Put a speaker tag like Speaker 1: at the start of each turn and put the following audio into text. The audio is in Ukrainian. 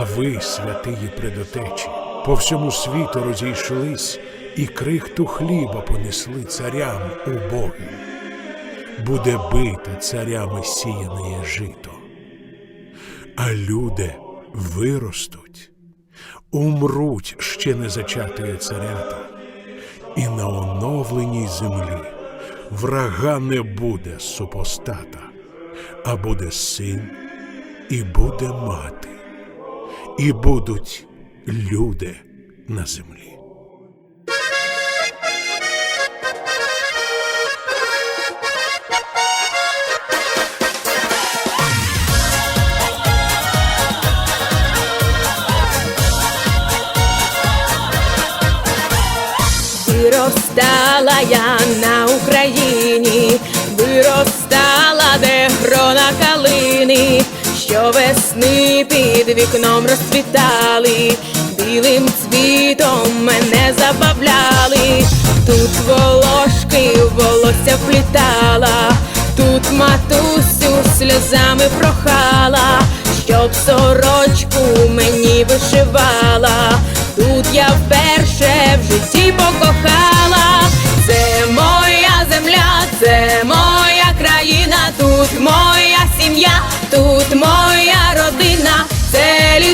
Speaker 1: А ви, святиї предотечі, по всьому світу розійшлись і крихту хліба понесли царям убогим. Буде бите царями сіяне жито, а люди виростуть, умруть ще не зачатої царята, і на оновленій землі врага не буде супостата, а буде син і буде мати, і будуть люди на землі.
Speaker 2: Виростала я на Україні, виростала, де грона калини, що весни під вікном розцвітали, білим цвітом мене забавляли, тут волошки волосся вплітала, тут матусю сльозами прохала, щоб сорочку мені вишивала. Тут я вперше в житті покохала. Це моя земля, це